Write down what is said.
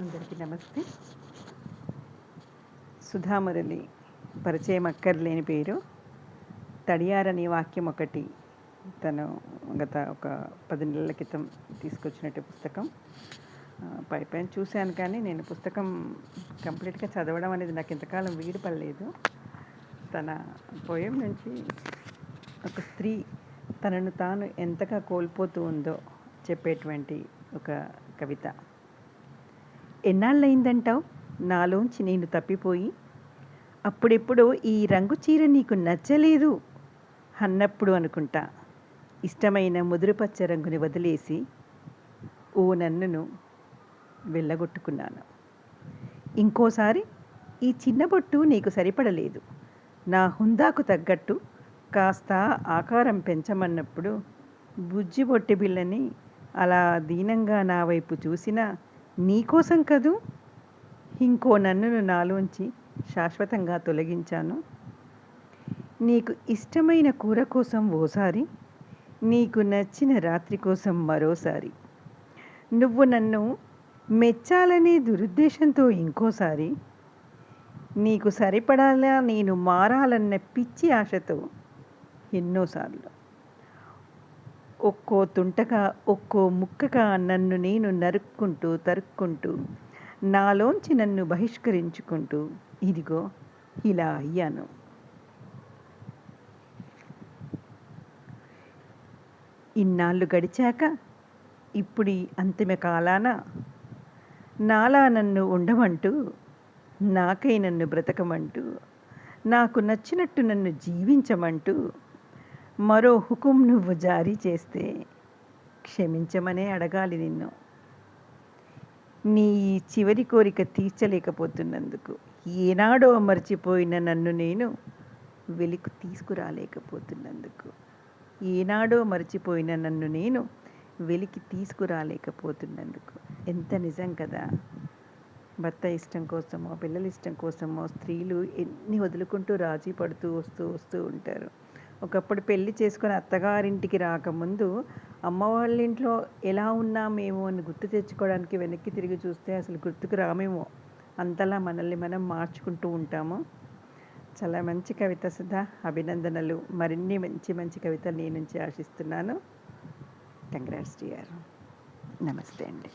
అందరికీ నమస్తే. సుధామురళి పరిచయం అక్కర్లేని పేరు. తడియారనే వాక్యం ఒకటి తను గత ఒక పది నెలల క్రితం తీసుకొచ్చినట్టు పుస్తకం. పై పైన చూశాను కానీ నేను పుస్తకం కంప్లీట్గా చదవడం అనేది నాకు ఇంతకాలం వీడిపడలేదు తన పోయం నుంచి ఒక స్త్రీ తనను తాను ఎంతగా కోల్పోతూ ఉందో చెప్పేటువంటి ఒక కవిత. ఎన్నాళ్ళయిందంటావు? నాలోంచి నేను తప్పిపోయి. అప్పుడెప్పుడో ఈ రంగు చీర నీకు నచ్చలేదు అన్నప్పుడు అనుకుంటా. ఇష్టమైన ముదురుపచ్చ రంగుని వదిలేసి ఓ నన్నును వెళ్ళగొట్టుకున్నాను. ఇంకోసారి ఈ చిన్న బొట్టు నీకు సరిపడలేదు. నా హుందాకు తగ్గట్టు కాస్త ఆకారం పెంచమన్నప్పుడు బుజ్జి బొట్టి బిళ్ళని అలా దీనంగా నా వైపు చూసినా నీకోసం కదూ? ఇంకో నన్నును నాలోంచి శాశ్వతంగా తొలగించాను. నీకు ఇష్టమైన కూర కోసం ఓసారి నీకు నచ్చిన రాత్రి కోసం మరోసారి. నువ్వు నన్ను మెచ్చాలనే దురుద్దేశంతో ఇంకోసారి నీకు సరిపడాలా నేను మారాలన్న పిచ్చి ఆశతో ఎన్నోసార్లు. ఒక్కో తుంటగా ఒక్కో ముక్కగా నన్ను నేను నరుక్కుంటూ తరుక్కుంటూ నాలోంచి నన్ను బహిష్కరించుకుంటూ ఇదిగో ఇలా అయ్యాను. ఇన్నాళ్ళు గడిచాక ఇప్పుడు అంతిమ కాలాన నాలా నన్ను ఉండమంటూ నాకై నన్ను బ్రతకమంటూ నాకు నచ్చినట్టు నన్ను జీవించమంటూ మరో హుకుం నువ్వు జారీ చేస్తే క్షమించమనే అడగాలి నిన్ను. నీ చివరి కోరిక తీర్చలేకపోతున్నందుకు ఏనాడో మర్చిపోయిన నన్ను నేను వెలికి తీసుకురాలేకపోతున్నందుకు. ఏనాడో మర్చిపోయిన నన్ను నేను వెలికి తీసుకురాలేకపోతున్నందుకు. ఎంత నిజం కదా? భర్త ఇష్టం కోసమో పిల్లల ఇష్టం కోసమో స్త్రీలు ఎన్ని వదులుకుంటూ రాజీ పడుతూ వస్తూ వస్తూ ఉంటారు. ఒకప్పుడు పెళ్ళి చేసుకుని అత్తగారింటికి రాకముందు అమ్మ వాళ్ళ ఇంట్లో ఎలా ఉన్నామేమో అని గుర్తు తెచ్చుకోవడానికి వెనక్కి తిరిగి చూస్తే అసలు గుర్తుకు రామేమో. అంతలా మనల్ని మనం మార్చుకుంటూ ఉంటాము. చాలా మంచి కవిత సుధా. అభినందనలు. మరిన్ని మంచి మంచి కవితలు నీ నుంచి ఆశిస్తున్నాను. కంగ్రాట్స్ డియర్ నమస్తే అండి.